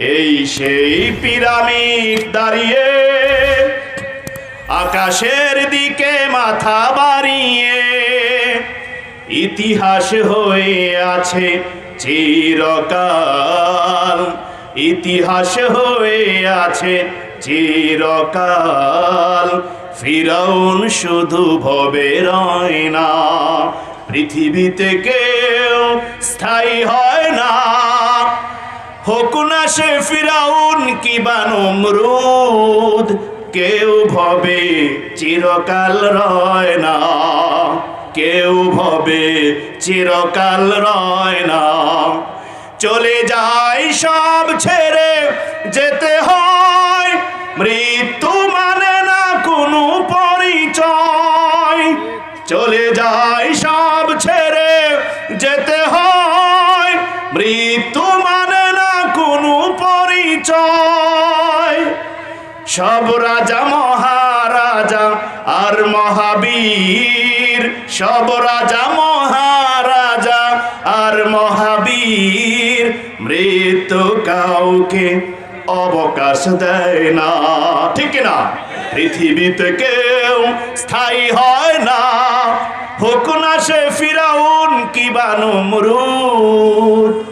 এই সেই পিরামিড দাঁড়িয়ে আকাশের দিকে মাথা বাড়িয়ে ইতিহাস হয়ে আছে চিরকাল। ইতিহাস হয়ে আছে চিরকাল। ফিরাউন শুধু ভবে রয় না, পৃথিবীতে কেউ স্থায়ী হয় না। হোক না সে ফিরাউন কি বানমরুদ কেউ ভবে চিরকাল রয় না। কেউ ভবে চিরকাল রয় না। চলে যায় সব ছেড়ে যেতে হয়। মৃত্যু মানে না কোনো পরিচয়। চলে যায় সব ছেড়ে যেতে হয়। পরিচয়। সব রাজা, মহারাজা আর মহাবীর। সব রাজা, মহারাজা আর মহাবীর। মৃত্যু কাউকে অবকাশ দেয় না। ঠিক না পৃথিবীতে কেউ স্থায়ী হয় না। হোক না সে ফিরাউন কি বানুমরুদ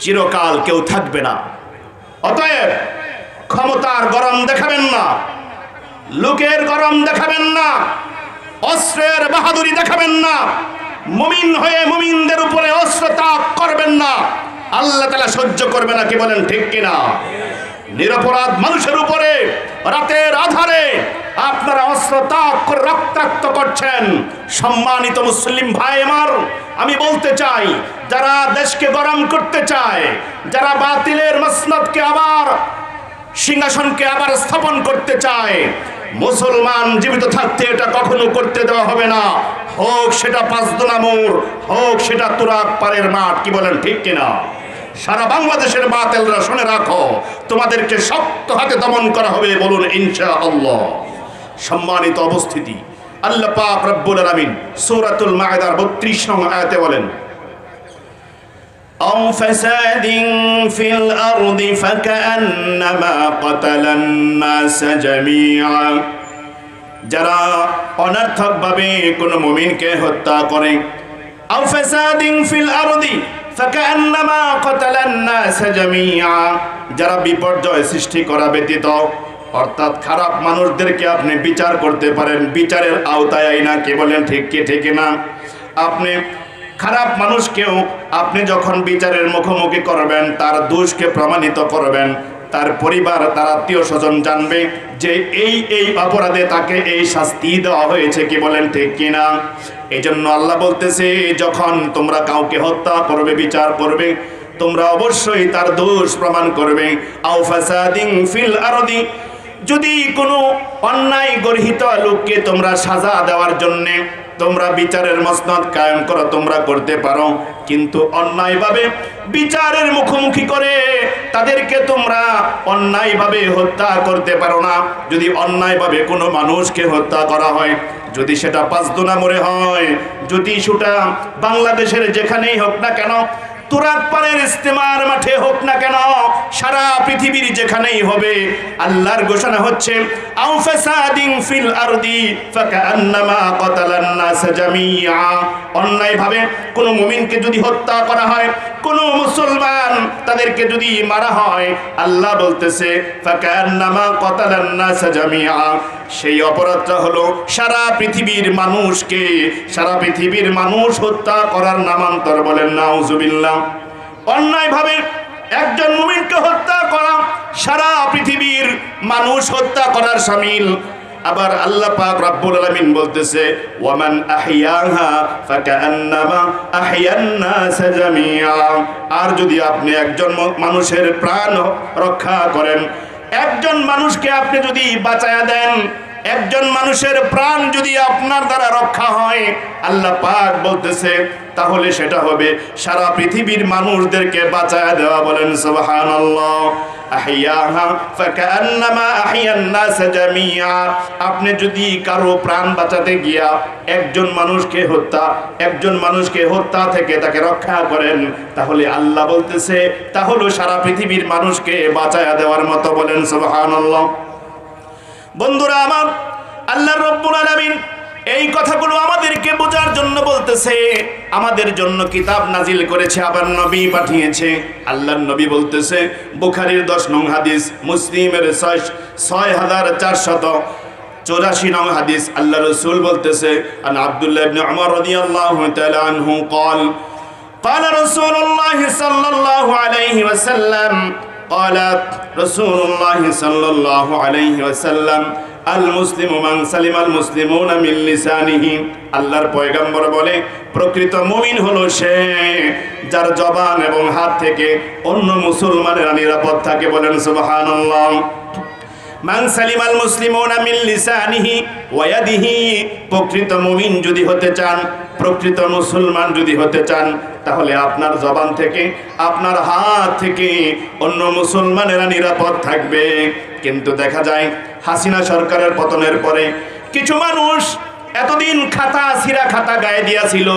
চিরকাল কেউ থাকবে না। অতএব ক্ষমতার গরম দেখাবেন না, লোকের গরম দেখাবেন না, অস্ত্রের বাহাদুরি দেখাবেন না, মুমিন হয়ে মুমিনদের উপরে অস্ত্র তাক করবেন না। আল্লাহ তালা সহ্য করবে না কি বলেন ঠিক কিনা? নিরপরাধ মানুষের উপরে, রাতের আধারে আপনারা অস্ত্র তাক করে রক্তাক্ত করছেন। সম্মানিত মুসলিম ভাই আমার, আমি বলতে চাই, যারা দেশকে গরম করতে চায়, যারা বাতিলের মসনদকে আবার, সিংহাসনকে আবার স্থাপন করতে চায়, মুসলমান জীবিত থাকতে এটা কখনো করতে দেওয়া হবে না। হোক সেটা পাঁচদোনা মোড়, হোক সেটা তুরাক পারের মাঠ, কি বলেন ঠিক কিনা? সারা বাংলাদেশের বাতেলরা শুনে রাখো তোমাদেরকে শক্ত হাতে দমন করা হবে বলুন ইনশা আল্লাহ সম্মানিত অবস্থিতি আল্লাহ পাক রব্বুল আলামিন সূরাতুল মায়েদার 32 নং আয়াতে বলেন أو فساد في الأرض فكأنما قتل الناس جميعا যারা অনর্থকভাবে কোনো মুমিনকে হত্যা করে আও ফাসাদিন ফিল আরদি ফাকান্নামা কাতালান নাস জামিআ। যারা বিপর্যয় সৃষ্টি করা ব্যতীত, অর্থাৎ খারাপ মানুষদেরকে আপনি বিচার করতে পারেন, বিচারের আওতায় আইনা। কে বলেন ঠিক কে, ঠিক না? আপনি খারাপ মানুষকেও আপনি যখন বিচারের মুখোমুখি করবেন, তার দোষকে প্রমাণিত করবেন। তার পরিবার, তার আত্মীয় স্বজন জানবে যে এই এই অপরাধে তাকে এই শাস্তি দেওয়া হয়েছে কি বলেন ঠিক কিনা। এই জন্য আল্লাহ বলতেছে, যখন তোমরা কাউকে হত্যা করবে, বিচার করবে, তোমরা অবশ্যই তার দোষ প্রমাণ করবে। আও ফিল আরদি, যদি কোনো অন্যায় গর্হিত লোককে তোমরা সাজা দেওয়ার জন্যে তোমরা বিচারের মসনদ কায়েম করো, তোমরা করতে পারো। কিন্তু অন্যায়ভাবে বিচারের মুখোমুখি করে তাদেরকে তোমরা অন্যায়ভাবে হত্যা করতে পারো না। যদি অন্যায়ভাবে কোনো মানুষকে হত্যা করা হয়, যদি সেটা পাঁচদোনা মোড়ে হয়, যদি সেটা বাংলাদেশের যেখানেই হোক না কেন তুরাত পারের ইস্তেমার মাঠে হোক না কেন, সারা পৃথিবীর যেখানেই হবে, আল্লাহর ঘোষণা হচ্ছে আও ফিল আরদি অন্যায়ভাবে কোনো মুমিনকে যদি হত্যা করা হয়, কোনো মুসলমান তাদেরকে যদি মারা হয়, আল্লাহ বলতেছে সেই অপরাধটা হলো সারা পৃথিবীর মানুষকে, সারা পৃথিবীর মানুষ হত্যা করার নামান্তর বলেন, নাউজুবিল্লাহ। অন্যায়ভাবে একজন মুমিনকে হত্যা করা, সারা পৃথিবীর মানুষ হত্যা করার সামিল। আবার আল্লাহ পাক রব্বুল আলামিন বলতেছে, ওয়ামান আহইয়াহা ফাকান্নামা আহইয়ান নাস জামিআ। আর যদি আপনি একজন মানুষের প্রাণ রক্ষা করেন, একজন মানুষকে আপনি যদি বাঁচায়া দেন একজন মানুষের প্রাণ যদি আপনার দ্বারা রক্ষা হয়, আল্লাহ পাক বলতেছে, তাহলে সেটা হবে সারা পৃথিবীর মানুষদেরকে বাঁচায় দেওয়া বলেন জামিয়া আপনি যদি কারও প্রাণ বাঁচাতে গিয়া একজন মানুষকে হত্যা, একজন মানুষকে হত্যা থেকে তাকে রক্ষা করেন, তাহলে আল্লাহ বলতেছে তাহলে সারা পৃথিবীর মানুষকে বাঁচায়া দেওয়ার মতো বলেন সুবহানাল্লাহ। বন্ধুরা আমার আল্লাহ রব্বুল আলামিন এই কথাগুলো আমাদেরকে বোঝার জন্য বলতেছে আমাদের জন্য কিতাব নাজিল করেছে আবার নবী পাঠিয়েছে আল্লাহর নবী বলতেছে বুখারীর দশ নং হাদিস মুসলিমের ছয় ছয় হাজার চারশত চৌরাশি নং হাদিস আল্লাহ রসুল বলতেছে আন আব্দুল্লাহ ইবনে উমর রাদিয়াল্লাহু তাআলা আনহু قال قال رسول الله صلى الله عليه وسلم قال رسول الله صلى الله عليه وسلم আল মুসলিম মান সালিম আল মুসলিমুনা মিন লিসানিহি আল্লাহর পয়গম্বর বলে প্রকৃত মুমিন হলো সে যার জবান এবং হাত থেকে অন্য মুসলমানেরা নিরাপদ থাকে বলেন সুবহানাল্লাহ মান সালিম আল মুসলিমুনা মিন লিসানিহি ওয়া ইয়াদিহি, প্রকৃত মুমিন যদি হতে চান, প্রকৃত মুসলমান যদি হতে চান, তাহলে আপনার জবান থেকে, আপনার হাত থেকে অন্য মুসলমানেরা নিরাপদ থাকবে। কিন্তু দেখা যায়, হাসিনা সরকারের পতনের পরে কিছু মানুষ এতদিন খাতা, সিরা খাতা গায়ে দিয়াছিল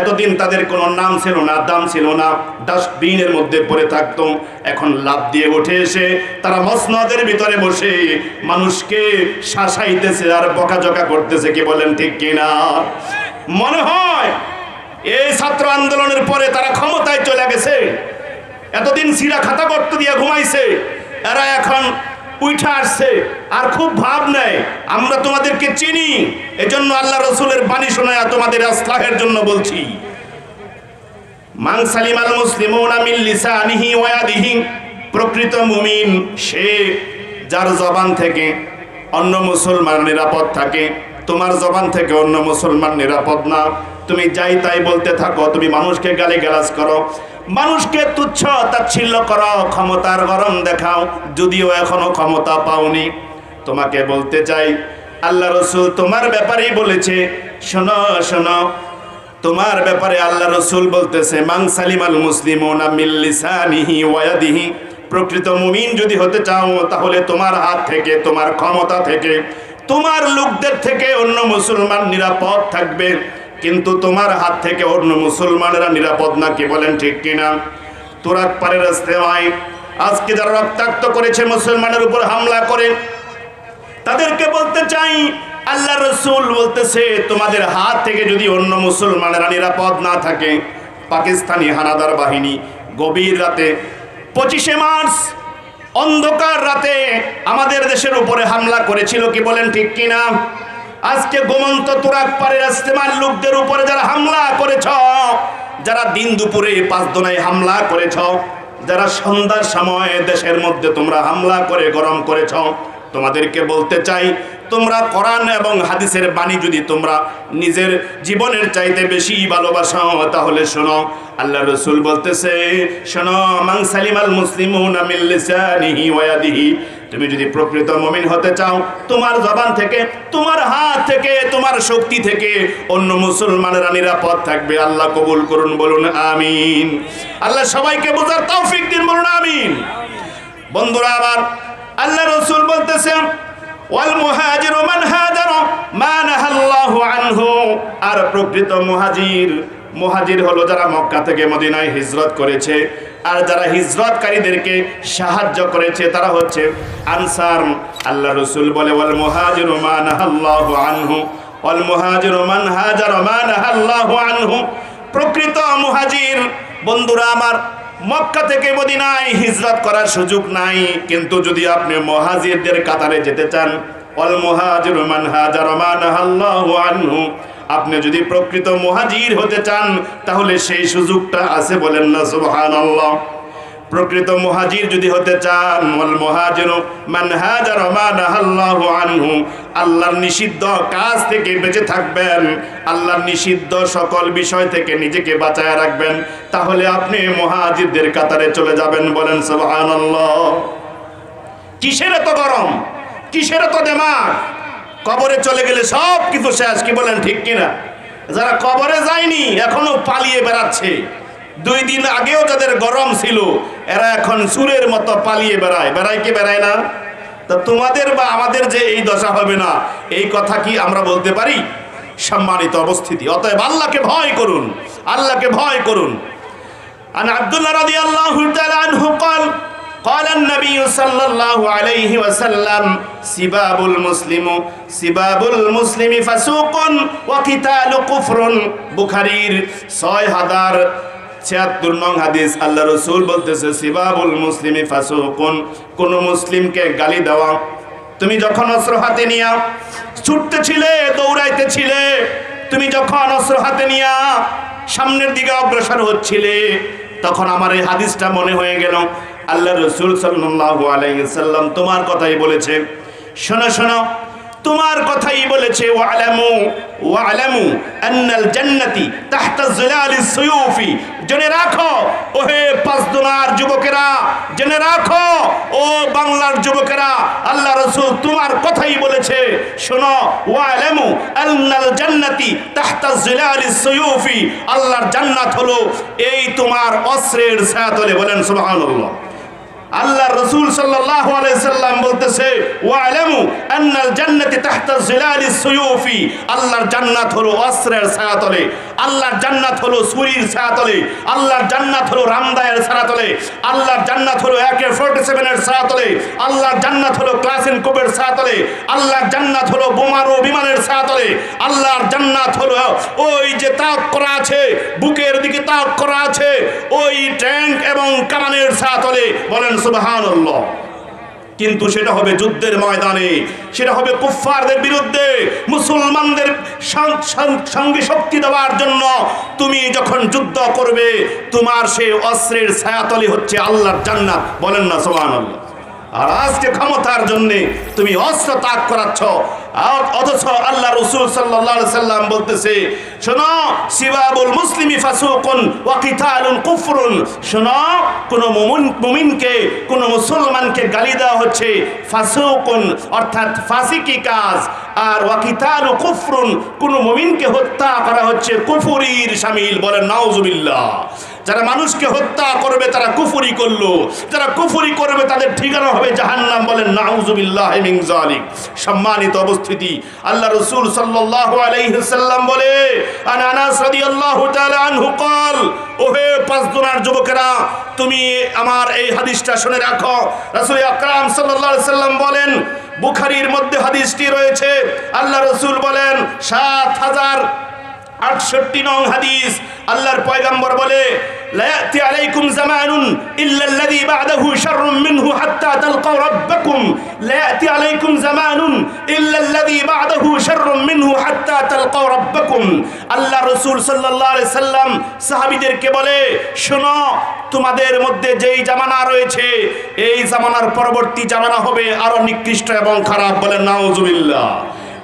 এতদিন তাদের কোনো নাম ছিল না, দাম ছিল না। ডাস্টবিনের মধ্যে পড়ে থাকতো এখন লাভ দিয়ে উঠে এসে তারা মসনদের ভিতরে বসে মানুষকে শাসাইতেছে আর বকাঝকা করতেছে, কি বলেন ঠিক কিনা? মনে হয় এই ছাত্র আন্দোলনের পরে তারা ক্ষমতায় চলে গেছে। এতদিন সিরা খাতা করতে দিয়ে ঘুমাইছে। এরা এখন উঠা আসছে। আর খুব ভাব নেয় আমরা তোমাদেরকে চিনি। এজন্য আল্লাহ রসুলের বাণী শোনায় তোমাদের আস্থাহের জন্য বলছি। মান সালিম আল মুসলিমুনা মিন লিসানিহি ওয়া প্রকৃত মুমিন সে যার জবান থেকে অন্য মুসলমান নিরাপদ থাকে। তোমার জবান থেকে অন্য মুসলমান নিরাপদ না। তুমি যাই তাই বলতে থাকো, তুমি মানুষকে গালি গালাজ করো। মানুষকে তুচ্ছ, তাচ্ছিল্য করো, ক্ষমতার গরম দেখাও, যদিও এখনও ক্ষমতা পাওনি। তোমাকে বলতে চাই, আল্লাহ রসুল তোমার ব্যাপারেই বলেছে, শোনো শোনো, তোমার ব্যাপারে আল্লাহ রসুল বলতেছে মাং সালিম আল মুসলিম মিল্লিসানিহি ওয়াদিহি প্রকৃত মুমিন যদি হতে চাও, তাহলে তোমার হাত থেকে, তোমার ক্ষমতা থেকে, তোমার লোকদের থেকে অন্য মুসলমান নিরাপদ থাকবে। কিন্তু তোমার হাত থেকে অন্য মুসলমানেরা নিরাপদ না, কি বলেন ঠিক কিনা? তোরাক পারের রাস্তায় আজকে যারা রক্তাক্ত করেছে, মুসলমানের উপর হামলা করে, তাদেরকে বলতে চাই আল্লাহ রসুল বলতেছে, তোমাদের হাত থেকে যদি অন্য মুসলমানেরা নিরাপদ না থাকে, পাকিস্তানি হানাদার বাহিনী গভীর রাতে, পঁচিশে মার্চ, অন্ধকার রাতে আমাদের দেশের উপরে হামলা করেছিল, কি বলেন ঠিক কিনা? আজকে গোমন্ত তুরাক পাড়ের ইস্তেমাল লোকদের উপরে যারা হামলা করেছ, যারা দিন দুপুরে পাঁচ দোনায় হামলা করেছ, যারা সন্ধ্যার সময় দেশের মধ্যে তোমরা হামলা করে গরম করেছ, তোমাদেরকে বলতে চাই, তোমরা কোরআন এবং হাদিসের বাণী যদি তোমরা নিজের জীবনের চাইতে বেশি ভালোবাসো, তাহলে শোনো, আল্লাহ রসুল বলতেছে, শোনো মাং সালিমাল মুসলিমুনা মিন লিসানিহি ওয়া ইয়াদিহি তুমি যদি প্রকৃত মমিন হতে চাও, তোমার জবান থেকে, তোমার হাত থেকে, তোমার শক্তি থেকে অন্য মুসলমানেরা নিরাপদ থাকবে। আল্লাহ কবুল করুন, বলুন আমিন। আল্লাহ সবাইকে বোঝার তৌফিক দিন, বলুন আমিন। বন্ধুরা, আবার আল্লাহ রসুল বলতেছেন ওয়াল মান হাজার মা নাহাল্লাহু আনহু। আর প্রকৃত মুহাজির মুহাজির হলো যারা মক্কা থেকে মদিনায় হিজরত করেছে। আর যারা হিজরতকারীদেরকে সাহায্য করেছে, তারা হচ্ছে আনসার। আল্লাহ রসুল বলে, ওয়াল মুহাজিরু মা নাহাল্লাহু আনহু, ওয়াল মুহাজিরু হাজার মা নাহাল্লাহু আনহু। প্রকৃত মুহাজির বন্ধুরা, আমার মক্কা থেকে মদিনায় হিজরত করার সুযোগ নাই। কিন্তু যদি আপনি মহাজিরদের কাতারে যেতে চান অল মুহাজির মান হাজার মান আল্লাহু আনহু আপনি যদি প্রকৃত মুহাজির হতে চান, তাহলে সেই সুযোগটা আছে বলেন না, সুবহানাল্লাহ। প্রকৃত মুহাজির যদি হতে চান আল্লাহর নিষিদ্ধ কাজ থেকে বেঁচে থাকবেন, আল্লাহর নিষিদ্ধ সকল বিষয় থেকে নিজেকে বাঁচায় রাখবেন, তাহলে আপনি মুহাজিরদের কাতারে চলে যাবেন বলেন, সুবহানাল্লাহ। কিসের এত গরম? কিসের এত দেমাগ কবরে চলে গেলে সব কিছু শেষ কি বলেন ঠিক কিনা যারা কবরে যায়নি এখনো পালিয়ে বেড়াচ্ছে দুই দিন আগেও যাদের গরম ছিল এরা এখন সুরের মতো পালিয়ে বেড়ায় বেড়ায় কি বেড়ায় না তা তোমাদের বা আমাদের যে এই দশা হবে না এই কথা কি আমরা বলতে পারি সম্মানিত অবস্থিতি অতএব আল্লাহকে ভয় করুন আল্লাহকে ভয় করুন عن عبد الله رضي الله تعالى عنه قال قال النبي صلى الله عليه وسلم سباب المسلم سباب المسلم فسوق وقتال كفر বুখারীর ছয় হাজার ছিয়াত্তর নং হাদিস আল্লাহ রসুল বলতেছে সিবাবুল মুসলিমি ফাসুকুন কোন মুসলিমকে গালি দেওয়া তুমি যখন অস্ত্র হাতে নিয়া ছুটতেছিলে দৌড়াইতেছিলে তুমি যখন অস্ত্র হাতে নিয়া সামনের দিকে অগ্রসর হচ্ছিলে তখন আমার এই হাদিসটা মনে হয়ে গেল আল্লাহ রসুল সাল্লাহ আলাইসাল্লাম তোমার কথাই বলেছে। শোনো শোনো, তোমার কথাই বলেছে, ওয়ালামু ওয়ালামু আন্নাল জান্নাতি তাহতা জিলালিস সুয়ুফি জেনে রাখো, ওহে পাঁচদোনার যুবকেরা, জেনে রাখো, ও বাংলার যুবকেরা, আল্লাহ রসুল তোমার কথাই বলেছে। শোনো, ওয়ালামু আন্নাল জান্নাতি তাহতা জিলালিস সুয়ুফি আল্লাহর জান্নাত হলো এই তোমার অস্ত্রের ছায়াতলে বলেন, সুবহানাল্লাহ। আল্লাহ রসুল সাল্লাল্লাহু আলাইহি সাল্লাম বলতেছে আন্নাল জান্নাতি তাহতা জিলালিস সুয়ুফি। আল্লাহর জান্নাত হলো অস্ত্রের ছায়াতলে, আল্লাহর জান্নাত হলো ছায়াতলে, আল্লাহর জান্নাত হলো রামদায়ের ছায়াতলে, আল্লাহর জান্নাত হলো একে ফোর্টি সেভেনের ছায়াতলে, আল্লাহর জান্নাত হলো ক্লাসিন কোবের ছায়াতলে, আল্লাহর জান্নাত হলো বোমার বিমানের ছায়াতলে, আল্লাহর জান্নাত হলো ওই যে তাক করা আছে, বুকের দিকে তাক করা আছে, ওই ট্যাঙ্ক এবং কামানের ছায়াতলে, বলেন সুবহানাল্লাহ। কিন্তু সেটা হবে যুদ্ধের ময়দানে, সেটা হবে কুফফারদের বিরুদ্ধে, মুসলমানদের সঙ্গে শক্তি দেওয়ার জন্য। তুমি যখন যুদ্ধ করবে, তোমার সে অস্ত্রের ছায়াতলি হচ্ছে আল্লাহর জান্নাত। বলেন না, সুবহানাল্লাহ। আর আজকে ক্ষমতার জন্য তুমি অস্ত্র ত্যাগ করাচ্ছ। অথচ আল্লাহ রসুল সাল্লাহ সাল্লাম বলতেছে, শোনো, সিবাবুল মুসলিমি ফাসুকুন ওয়া কিতালুন কুফরুন। শোনো, কোন মুমিন, মুমিনকে, কোন মুসলমানকে গালি দেওয়া হচ্ছে ফাসুকুন, অর্থাৎ ফাসিকি কাজ। আর ওয়া কিতালু কুফরুন, কোন মুমিনকে হত্যা করা হচ্ছে কুফুরির শামিল বলেন, নাউজুবিল্লাহ। যারা মানুষকে হত্যা করবে, তারা কুফুরি করল। যারা কুফুরি করবে, তাদের ঠিকানা হবে জাহান্নাম বলেন নাউজুবিল্লাহিমিংজালিক সম্মানিত অবস্থিতি আল্লাহ রসুল সাল্লাহ আলাইসাল্লাম বলে ওহে পাঁচজনার যুবকেরা, তুমি আমার এই হাদিসটা শুনে রাখো। রাসুল আকরাম সাল্লাহ সাল্লাম বলেন, বুখারীর মধ্যে হাদিসটি রয়েছে। আল্লাহ রসুল বলেন, সাত হাজার আটষট্টি নং হাদিস। আল্লাহর পয়গাম্বর বলে, লায়াতি আলাইকুম জামানুন ইল্লাল্লাযী বা'দাহু শাররুম মিনহু হাত্তা তালকাউ রাব্বাকুম। লায়াতি আলাইকুম জামানুন ইল্লাল্লাযী বা'দাহু শাররুম মিনহু হাত্তা তালকাউ রাব্বাকুম। আল্লাহ রাসূল সাল্লাল্লাহু আলাইহি সাল্লাম সাহাবীদেরকে বলে, শোনো, তোমাদের মধ্যে যেই জামানা রয়েছে, এই জামানার পরবর্তী জামানা হবে আরও নিকৃষ্ট এবং খারাপ বলে নাউজুবিল্লাহ।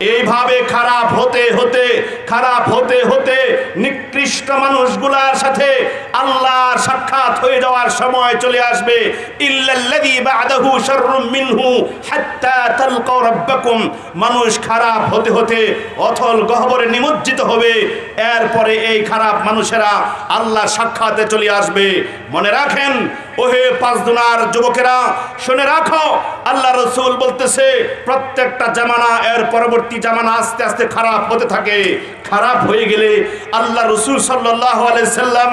এইভাবে খারাপ হতে হতে খারাপ হতে হতে নিকৃষ্ট মানুষগুলার সাথে আল্লাহর সাক্ষাৎ হয়ে যাওয়ার সময় চলে আসবে। ইল্লাল্লাযী বা'দাহু শাররুম মিনহু হাত্তা তালকাউ রাব্বাকুম। মানুষ খারাপ হতে হতে অথল গহ্বরে নিমজ্জিত হবে। এরপরে এই খারাপ মানুষেরা আল্লাহর সাক্ষাতে চলে আসবে। মনে রাখেন, ওহে পাঁচ দুনার যুবকেরা, শুনে রাখো, আল্লাহ রসুল বলতেছে, প্রত্যেকটা জামানা এর পরবর্তী জামানা আস্তে আস্তে খারাপ হতে থাকে। খারাপ হয়ে গেলে আল্লাহ রসুল সাল্লাহ সাল্লাম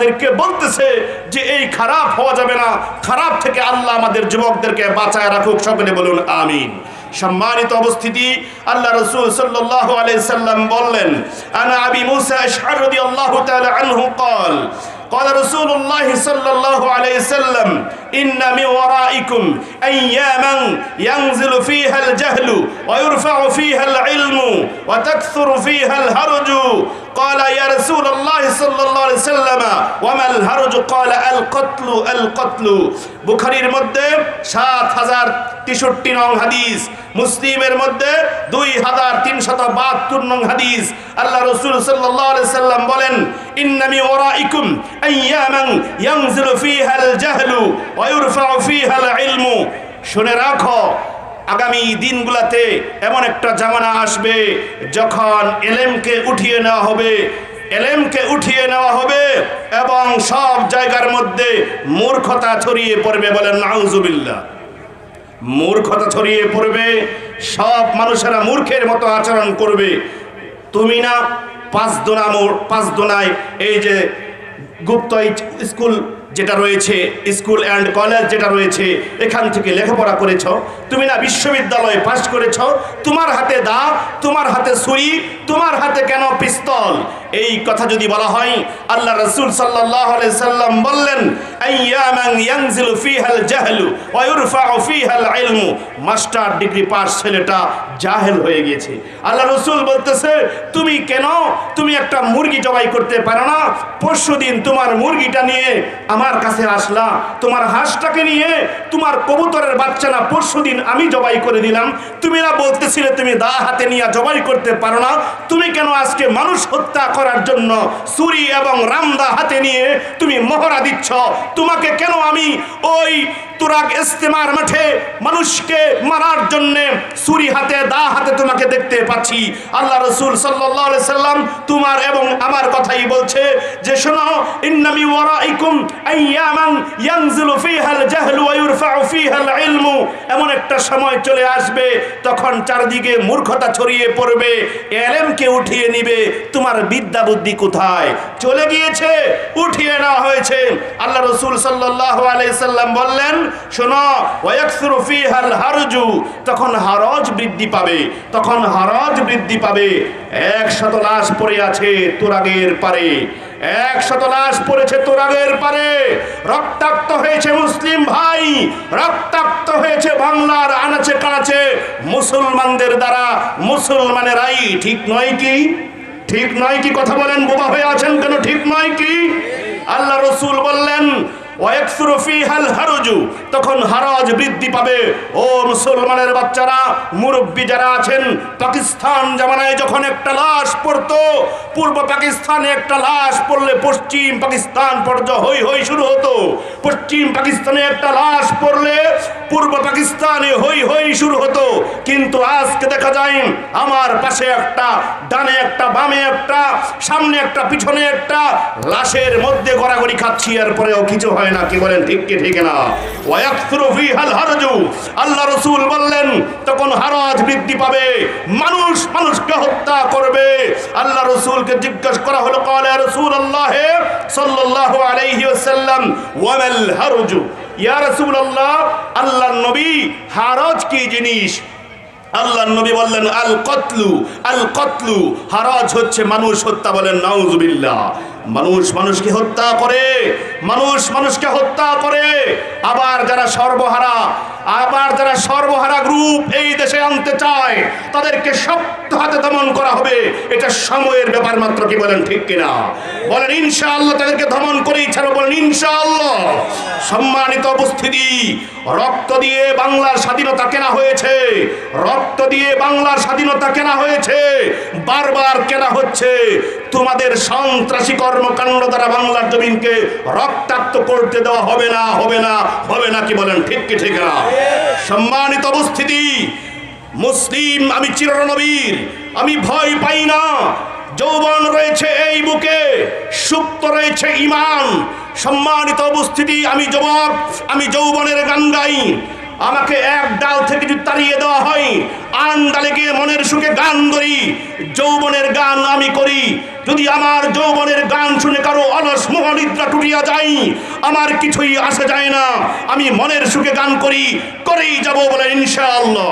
তোমাদেরকে বলতেছে যে এই খারাপ হওয়া যাবে না খারাপ থেকে আল্লাহ আমাদের যুবকদেরকে বাঁচায় রাখুক সকলে বলুন আমিন সম্মানিত অবস্থিতি আল্লাহ রসুল সাল্লাহ সাল্লাম বললেন আনা আবি মুসা আশআর রাদিয়াল্লাহু তাআলা আনহু قال قال رسول الله صلى الله عليه وسلم إن من ورائكم أياما ينزل فيها الجهل ويرفع فيها العلم وتكثر فيها الهرج قال يا رسول الله صلى الله عليه وسلم وما الهرج قال القتل القتل বুখারীর মধ্যে সাত হাজার তেষট্টি নং হাদিস মুসলিমের মধ্যে দুই হাজার তিনশত বাহাত্তর নং হাদিস আল্লাহ রসুল সাল্লাহ সাল্লাম বলেন ইন্নামি ওরাইকুম আইয়ামান ইয়ানজিলু ফীহাল জাহলু ওয়া ইরফাউ ফীহাল ইলমু শুনে রাখো আগামী দিনগুলোতে এমন একটা জামানা আসবে, যখন এলেমকে উঠিয়ে নেওয়া হবে, এলেমকে উঠিয়ে নেওয়া হবে এবং সব জায়গার মধ্যে মূর্খতা ছড়িয়ে পড়বে বলেন নাউজুবিল্লাহ। মূর্খতা ছড়িয়ে পড়বে, সব মানুষেরা মূর্খের মতো আচরণ করবে। তুমি না পাঁচ দোনা পাঁচ দোনায় এই যে গুপ্ত স্কুল যেটা রয়েছে, স্কুল অ্যান্ড কলেজ যেটা রয়েছে, এখান থেকে লেখাপড়া করেছ, তুমি না বিশ্ববিদ্যালয়ে পাশ করেছ, তোমার হাতে দা, তোমার হাতে সুই, তোমার হাতে কেন পিস্তল? এই কথা যদি বলা হয়, আল্লাহ রসুল সাল্লাহ সাল্লাম বললেন আইয়ামান ইয়ানজিলু ফিহাল জাহলু ওয়া ইরফাউ ফিহাল ইলমু। মাস্টার ডিগ্রি পাস ছেলেটা জাহেল হয়ে গিয়েছে। আল্লাহ রসুল বলতেছে, তুমি কেন? তুমি একটা মুরগি জবাই করতে পারো না। পরশুদিন তোমার মুরগিটা নিয়ে আমার কাছে আসলা। তোমার হাঁসটাকে নিয়ে তোমার কবুতরের বাচ্চা না পরশুদিন আমি জবাই করে দিলাম। তুমি না বলতেছিলে তুমি দা হাতে নিয়ে জবাই করতে পারো না। তুমি কেন আজকে মানুষ হত্যা করার জন্য ছুরি এবং রামদা হাতে নিয়ে তুমি মহড়া দিচ্ছ? তোমাকে কেন আমি ওই তুরাগ ইস্তেমার মাঠে মানুষকে মারার জন্য ছুরি হাতে, দা হাতে তোমাকে দেখতে পাচ্ছি। আল্লাহ রসুল সাল্লাহ সাল্লাম তোমার এবং আমার কথাই বলছে যে, শোনো, ইন্নামি ওয়ারাইকুম আইয়ামান ইয়ানজিলু ফিহাল জাহলু ওয়া ফিহাল ইলমু। এমন একটা সময় চলে আসবে তখন চারদিকে মূর্খতা ছড়িয়ে পড়বে, এলেমকে উঠিয়ে নিবে। তোমার বিদ্যা বুদ্ধি কোথায়? চলে গিয়েছে, উঠিয়ে নেওয়া হয়েছে। আল্লাহ রসুল সাল্লাহ আলাইসাল্লাম বললেন শোনো, ওয়াকসুরু ফিহাল হারজু, তখন হারজ বৃদ্ধি পাবে, তখন হারজ বৃদ্ধি পাবে। একশত লাশ পড়ে আছে তোরাগের পারে একশত লাশ পড়েছে তোরাগের পারে। রক্তাক্ত হয়েছে মুসলিম ভাই, রক্তাক্ত হয়েছে বাংলার আনাচে কানাচে মুসলমানদের দ্বারা। মুসলমানেরাই ঠিক নয় কি? ঠিক নয় কি? কথা বলেন, বোবা হয়ে আছেন কেন? ঠিক নয় কি? আল্লাহ রসুল বললেন তখন হারাজ বৃদ্ধি পাবে। ও মুসলমানের বাচ্চারা, মুরব্বী যারা আছেন, পাকিস্তান জামানায় যখন একটা লাশ পড়তো, পূর্ব পাকিস্তানে একটা লাশ পড়লে পশ্চিম পাকিস্তান পর্যন্ত হই হই শুরু হতো। পশ্চিম পাকিস্তানে একটা লাশ পড়লে পূর্ব পাকিস্তানে হই হই শুরু হতো। কিন্তু আজকে দেখা যায়, আমার পাশে একটা, ডানে একটা, বামে একটা, সামনে একটা, পিছনে একটা, লাশের মধ্যে গড়াগড়ি খাচ্ছি, এরপরেও কিছু হয় না, কি বলেন, ঠিক কি, ঠিক না। আল্লাহ রাসূল বললেন, তখন হারাজ বৃদ্ধি পাবে, মানুষ মানুষকে হত্যা করবে। আল্লাহ রাসূলকে জিজ্ঞেস করা হলো ক্বালা রাসূলুল্লাহ সাল্লাল্লাহু আলাইহি ওয়াসাল্লাম, ওয়ামাল হারজু? ইয়া রাসূলুল্লাহ, আল্লাহর নবী হারাজ কি জিনিস? আল্লাহ নবী বললেন, আল কতলু আল কতলু, হারাজ হচ্ছে মানুষ হত্যা বলেন, নাউজুবিল্লাহ। মানুষ মানুষকে হত্যা করে, মানুষ মানুষকে হত্যা করে। আবার যারা সর্বহারা আবার যারা সর্বহারা গ্রুপ এই দেশে আনতে চায়, তাদেরকে শক্ত হাতে দমন করা হবে। এটা সময়ের ব্যাপার মাত্র কি বলেন ঠিক কিনা? বলেন, ইনশাআল্লাহ তাদেরকে দমন করেই ছাড়ো, বলেন, ইনশাআল্লাহ। সম্মানিত উপস্থিতি, রক্ত দিয়ে বাংলার স্বাধীনতা কেনা হয়েছে। রক্ত দিয়ে বাংলার স্বাধীনতা কেনা হয়েছে। বারবার কেনা হচ্ছে। তোমাদের সন্ত্রাসী কর্মকাণ্ড দ্বারা বাংলার জমিনকে রক্তাক্ত করতে দেওয়া হবে না হবে না হবে না, কি বলেন, ঠিক কি, ঠিক না? সম্মানিত উপস্থিতি, মুসলিম, আমি চিরনবীর আমি ভয় পাই না। যৌবন রয়েছে এই বুকে, সুপ্ত রয়েছে ইমান সম্মানিত উপস্থিতি, আমি যুবক, আমি যৌবনের গান গাই। আমাকে এক ডাল থেকে যদি তাড়িয়ে দেওয়া হয় আন ডালে গিয়ে মনের সুখে গান ধরি যৌবনের গান আমি করি। যদি আমার যৌবনের গান শুনে কারও অলস মোহনিদ্রা টুটিয়া যাই আমার কিছুই আসে যায় না। আমি মনের সুখে গান করি, করেই যাব বলে ইনশাআল্লাহ।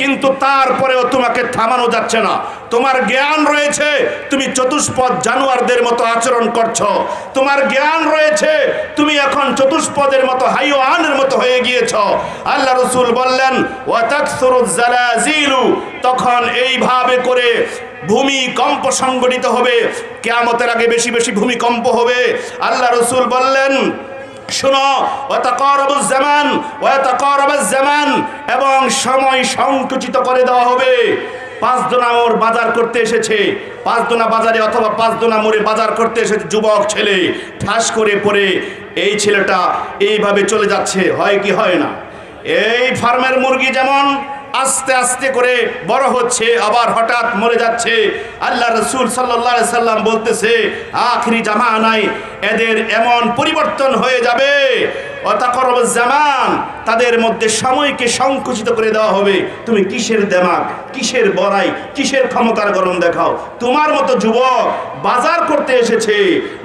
কিন্তু তারপরেও তোমাকে থামানো যাচ্ছে না। তোমার জ্ঞান রয়েছে, তুমি চতুষ্পদ জানোয়ারদের মতো আচরণ করছ। তোমার জ্ঞান রয়েছে, তুমি এখন চতুষ্পদের মতো হাইওয়ানের মতো হয়ে গিয়েছ। আল্লাহ রসুল বললেন তখন এইভাবে করে ভূমিকম্প সংগঠিত হবে। কেয়ামতের আগে বেশি বেশি ভূমিকম্প হবে। আল্লাহ রসুল বললেন শোনো জামান জামান, এবং সময় সংকুচিত করে দেওয়া হবে। পাঁচ দোনা ওর বাজার করতে এসেছে। পাঁচ দোনা বাজারে অথবা পাঁচ দোনা মোড়ে বাজার করতে এসেছে যুবক ছেলে। ঠাস করে পড়ে এই ছেলেটা এইভাবে চলে যাচ্ছে। হয় কি হয় না? এই ফার্মের মুরগি যেমন আস্তে আস্তে করে বড় হচ্ছে, আবার হঠাৎ মরে যাচ্ছে। আল্লাহ রসুল সাল্লাহ সাল্লাম বলতেছে, আখরি জামা নাই এদের এমন পরিবর্তন হয়ে যাবে জামান, তাদের মধ্যে সময়কে সংকুচিত করে দেওয়া হবে। তুমি কিসের দেমাগ, কিসের বড়াই, কিসের ক্ষমতার গরম দেখাও? তোমার মতো যুবক বাজার করতে এসেছে।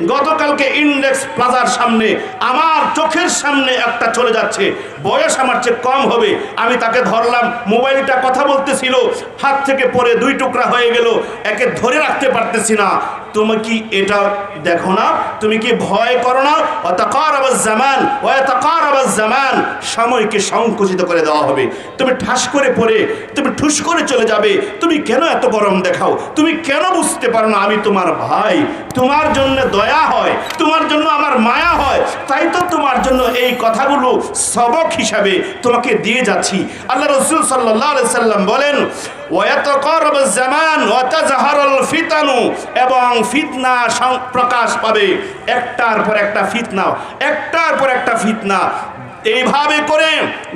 গতকালকে ইন্ডেক্স প্লাজার সামনে, আমার চোখের সামনে একটা চলে যাচ্ছে। বয়স আমার চেয়ে কম হবে। আমি তাকে ধরলাম, মোবাইলটা কথা বলতেছিল, হাত থেকে পরে দুই টুকরা হয়ে গেল, একে ধরে রাখতে পারতেছি না। তুমি কি এটা দেখো না? তুমি কি ভয় করো না? অতকার আবার জামান অতকার আবার জামান সময়কে সংকুচিত করে দেওয়া হবে। তুমি ঠাস করে পড়ে, তুমি ঠুস করে চলে যাবে। তুমি কেন এত গরম দেখাও? তুমি কেন বুঝতে পারো না আমি তোমার ভাই? তোমার জন্য দয়া হয়, তোমার জন্য আমার মায়া হয়। তাই তো তোমার জন্য এই কথাগুলো সবক হিসাবে তোমাকে দিয়ে যাচ্ছি। আল্লাহ রসুল সাল্লাহ সাল্লাম বলেন ওয়াতাকারাব জামান ওয়াতাজহারুল ফিতানু, এবং ফিতনা প্রকাশ পাবে। একটার পর একটা ফিতনা, একটার পর একটা ফিতনা। এইভাবে করে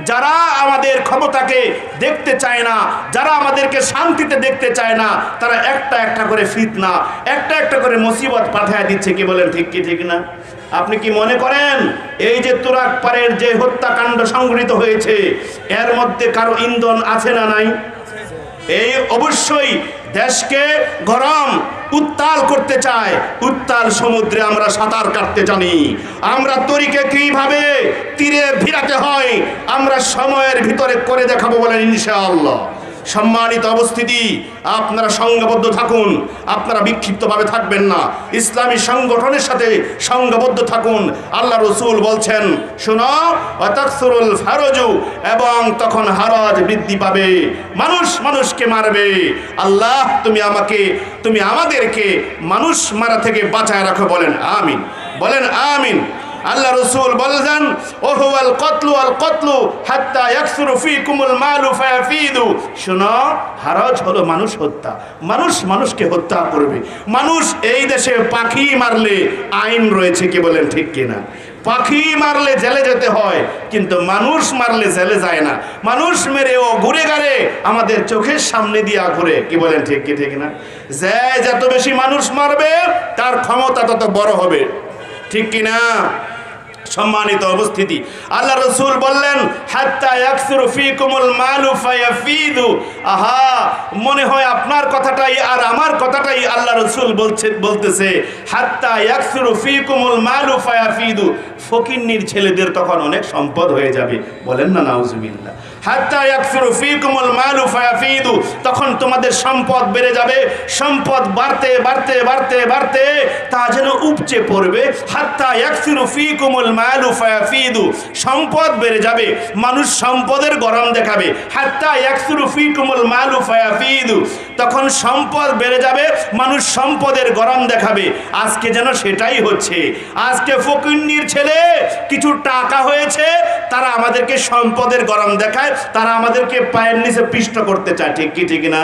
যারা আমাদের ক্ষমতাকে দেখতে চায় না, যারা আমাদেরকে শান্তিতে দেখতে চায় না, তারা একটা একটা করে ফিতনা, একটা একটা করে মুসিবত পাঠায় দিচ্ছে। কি বলেন, ঠিক কি, ঠিক না? আপনি কি মনে করেন, এই যে তুরাক পারের যে হত্যাকাণ্ড সংঘটিত হয়েছে, এর মধ্যে কারও ইন্ধন আছে না নাই? এই অবশ্যই দেশকে গরম, উত্তাল করতে চায়। উত্তাল সমুদ্রে আমরা সাঁতার কাটতে জানি। আমরা তরিকে কীভাবে তীরে ভিড়াতে হয়, আমরা সময়ের ভিতরে করে দেখাবো বলেন ইনশাআল্লাহ। সম্মানিত অবস্থিতি, আপনারা সংঘবদ্ধ থাকুন, আপনারা বিক্ষিপ্তভাবে থাকবেন না। ইসলামী সংগঠনের সাথে সংঘবদ্ধ থাকুন, আল্লাহ রসুল বলছেন, শোনো অতাকসুরুল ফারজু এবং তখন হারজ বৃদ্ধি পাবে, মানুষ মানুষকে মারবে। আল্লাহ, তুমি আমাকে, তুমি আমাদেরকে মানুষ মারা থেকে বাঁচায় রাখো বলেন, আমিন। বলেন, আমিন। আল্লাহ রসুল বলছেন ওহু আল কতলু আল কতলু হাত্তা ইয়াকসুরু ফিকুমুল মালু ফায়াফিদু। শোনো, হারজ হলো মানুষ হত্যা। মানুষ মানুষকে হত্যা করবে। মানুষ এই দেশে পাখি মারলে আইন রয়েছে কি বলেন ঠিক কিনা? পাখি মারলে জেলে যেতে হয়, কিন্তু মানুষ মারলে জেলে যায় না। মানুষ মেরে ও ঘুরে গাড়ে আমাদের চোখের সামনে দিয়া ঘুরে, কি বলেন ঠিক কি, ঠিক না? যে যত বেশি মানুষ মারবে, তার ক্ষমতা তত বড় হবে। ঠিক কি না সম্মানিত অবস্থিতি আল্লাহ রসুল বললেন আহা, মনে হয় আপনার কথাটাই আর আমার কথাটাই আল্লাহ রসুল বলছে বলতেছে। ফকিন্নির ছেলেদের তখন অনেক সম্পদ হয়ে যাবে। বলেন না, নাউজুবিল্লাহ। তখন তোমাদের সম্পদ বেড়ে যাবে, সম্পদ বাড়তে বাড়তে বাড়তে বাড়তে তা যেন উপচে পড়বে। সম্পদ বেড়ে যাবে, মানুষ সম্পদের গরম দেখাবে। তখন সম্পদ বেড়ে যাবে, মানুষ সম্পদের গরম দেখাবে। আজকে যেন সেটাই হচ্ছে। আজকে ফকিন্নির ছেলে কিছু টাকা হয়েছে, তারা আমাদেরকে সম্পদের গরম দেখায়। তারা আমাদেরকে পায়ের নিচে পিষ্ট করতে চায়। ঠিক কি ঠিক না?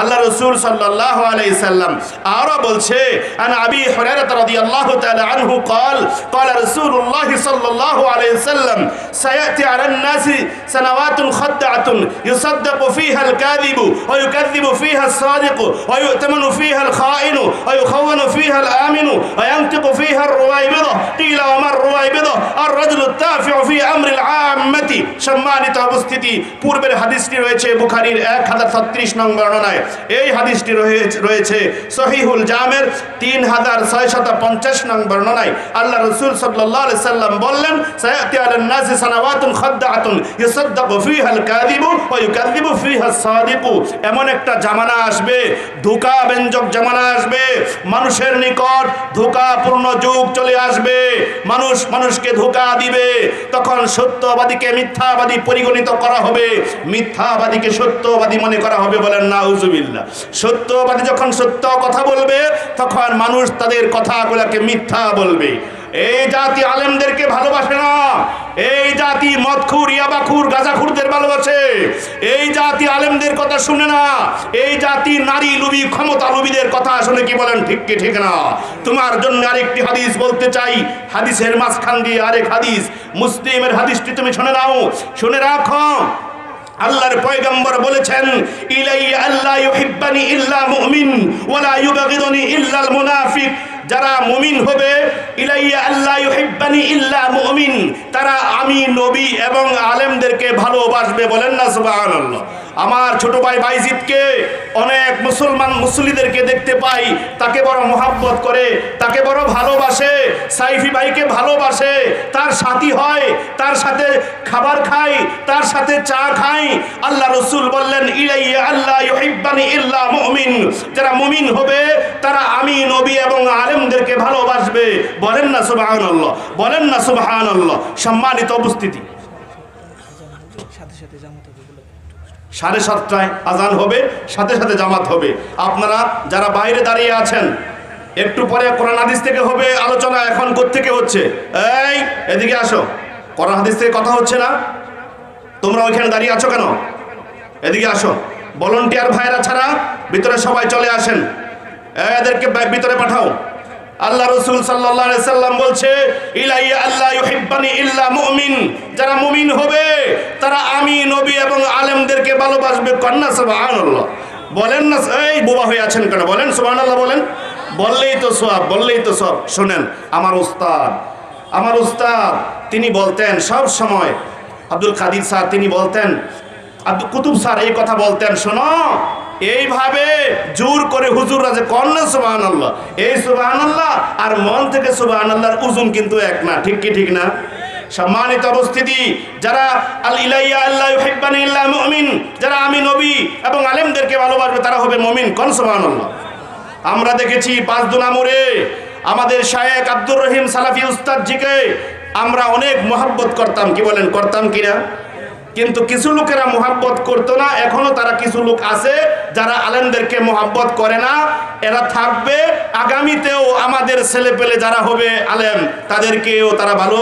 আল্লাহ রসুল সাল্লাহ আলাই সাল্লাম আরো বলছে আন আবি হুরায়রা রাদিয়াল্লাহু তাআলা আনহু قال قال رسول الله صلى الله عليه وسلم سيأتي على الناس سنوات خدعة يصدق فيها الكاذب ويكذب فيها الصادق ويؤتمن فيها الخائن ويخون فيها الآمن وينطق فيها الرويبضة قيل وما الرويبضة الرجل التافع في أمر العامة সম্মানিত অবস্থিতি পূর্বের হাদিসটি রয়েছে বুখারীর এক হাজার ছত্রিশ নং বর্ণনায় এই হাদিসটি রয়েছে সহিহুল জামের তিন হাজার ছয় শত পঞ্চাশ নং বর্ণনায়। আল্লাহ রসুল সাল্লাম বললেন এমন একটা জামানা আসবে ধোঁকা ব্যঞ্জক জামানা আসবে, মানুষের নিকট ধোঁকাপূর্ণ যুগ চলে আসবে, মানুষ মানুষকে ধোঁকা দিবে, তখন সত্যবাদীকে মিথ্যাবাদী পরিগণিত করা হবে, মিথ্যাবাদীকে সত্যবাদী মনে করা হবে বলেন না উজুবিল্লা সত্যবাদী যখন সত্য কথা বলবে, তখন মানুষ তাদের কথাগুলোকে মিথ্যা বলবে। এই জাতি আলেমদেরকে ভালোবাসে না। এই জাতি মদখুর, ইয়াবাখুর, গাজাখুরদের ভালোবাসে। এই জাতি আলেমদের কথা শুনে না। এই জাতি নারী লুবি, ক্ষমতা লুবিদের কথা শুনে কি বলেন ঠিক কি ঠিক না? তোমার জন্য আরেকটি হাদিস বলতে চাই। হাদিসের মাঝখান দিয়ে আরেক হাদিস। মুসলিমের হাদিসটি তুমি শুনে নাও। শুনে রাখো। আল্লাহর পয়গম্বর বলেছেন ইলাই আল্লাহ ইউহিব্বানি ইল্লা মুমিন ওয়ালা ইউবাগিদুনি ইল্লাল মুনাফিক। যারা মুমিন হবে, ইলাইয়া আল্লাহ ইউহিব্বানি ইল্লা মুমিন। তারা আমি নবী এবং আলেমদেরকে ভালোবাসবে বলেন না, সুবহানাল্লাহ। আমার ছোট ভাই বাইজিদকে অনেক মুসলমান মুসলিদেরকে দেখতে পাই, তাকে বড় মোহাব্বত করে, তাকে বড় ভালোবাসে, সাইফি ভাইকে ভালোবাসে, তার সাথী হয়, তার সাথে খাবার খাই, তার সাথে চা খাই। আল্লাহ রসুল বললেন, ইলাইয়া আল্লাহ ইউহিব্বানি ইল্লা মুমিন। যারা মুমিন হবে, তারা আমি নবী এবং আলেমদেরকে ভালোবাসবে। বলেন না সুবহানাল্লাহ, বলেন না সুবহানাল্লাহ। সম্মানিত উপস্থিতি। সাথে সাথে জামাত সাড়ে সাতটায় আজান হবে, সাথে সাথে জামাত হবে। আপনারা যারা বাইরে দাঁড়িয়ে আছেন, একটু পরে কোরআন হাদিস থেকে হবে, আলোচনা এখন থেকে হচ্ছে? এই, এদিকে আসো। কোরআন হাদিস থেকে কথা হচ্ছে না? তোমরা ওইখানে দাঁড়িয়ে আছো কেন? এদিকে আসো। ভলন্টিয়ার ভাইরা ছাড়া ভিতরে সবাই চলে আসেন। এদেরকে ভিতরে পাঠাও। আল্লাহ রসুল সাল্লাহ সাল্লাম বলছে, ইলাইয়া আল্লাহ ইউহিব্বানি ইল্লা মুমিন। যারা মুমিন হবে, তারা আমি নবী এবং আলেমদেরকে ভালোবাসবে। কন্যা, সুবহানাল্লাহ। বলেন না, এই বোবা হয়ে আছেন কেন? বলেন, সুবহানাল্লাহ বলেন। বললেই তো সব বললেই তো সব শোনেন, আমার উস্তাদ আমার উস্তাদ, তিনি বলতেন, সব সময় আব্দুল কাদির স্যার তিনি বলতেন, আব্দুল কুতুব স্যার, এই কথা বলতেন, শোনো। এইভাবে জোর করে হুজুররা যে কন্যা সুবাহান আল্লাহ এই সুবাহান আল্লাহ আর মন থেকে সুবাহান আল্লাহর ওজন কিন্তু এক না, ঠিক কি ঠিক না? সম্মানিত অবস্থিতি যারা আল ইলাইয়া আল্লাহ ইউহিব্বানি ইল্লা মুমিন, যারা আমি নবী এবং আলেমদেরকে ভালোবাসবে, তারা হবে মুমিন, কোন সুবহানাল্লাহ? আমরা দেখেছি পাঁচ দুনামুরে আমাদের শায়েক আব্দুর রহিম সালাফি উস্তাদজিকে আমরা অনেক মোহাব্বত করতাম, কি বলেন, করতাম কিনা? কিন্তু কিছু লোকেরা মোহাব্বত করতো না, এখনও তারা কিছু লোক আছে যারা আলেমদেরকে মোহাব্বত করে না। এরা থাকবে, আগামীতেও আমাদের ছেলে পেলে যারা হবে আলেম, তাদেরকেও তারা ভালো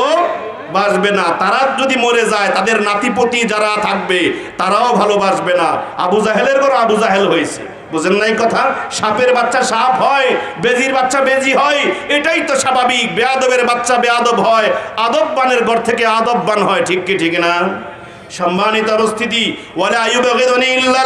বাসবে না। তারা যদি মরে যায়, তাদের নাতিপতি যারা থাকবে, তারাও ভালোবাসবে না। আবু জাহেলের ঘর আবু জাহেল হয়েছে। বুঝেন নাই কথা? সাপের বাচ্চা সাপ হয়, বেজির বাচ্চা বেজি হয়, এটাই তো স্বাভাবিক। বেয়াদবের বাচ্চা বেয়াদব হয় আদববানের ঘর থেকে আদববান হয়, ঠিক কি, ঠিক না? সম্মানিত অবস্থিতি।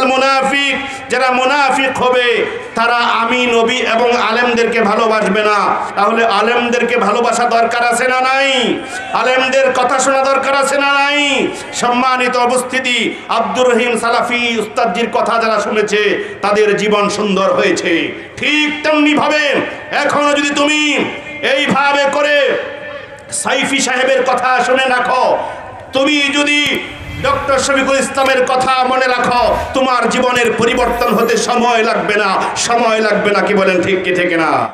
মুনাফিক। যারা মুনাফিক হবে, তারা আমি নবী এবং আলেমদেরকে ভালোবাসবে না। তাহলে আলেমদেরকে ভালোবাসা দরকার আছে না নাই? আলেমদের কথা শোনা দরকার আছে না নাই? সম্মানিত অবস্থিতি, আব্দুর রহিম সালাফি উস্তাদজির কথা যারা শুনেছে, তাদের জীবন সুন্দর হয়েছে। ঠিক তেমনি ভাবে, এখনও যদি তুমি এইভাবে করে সাইফি সাহেবের কথা শুনে রাখো, তুমি যদি ডক্টর শফিকুল ইসলামের কথা মনে রাখো, তোমার জীবনের পরিবর্তন হতে সময় লাগবে না, সময় লাগবে না, কি বলেন ঠিক কি, ঠিক না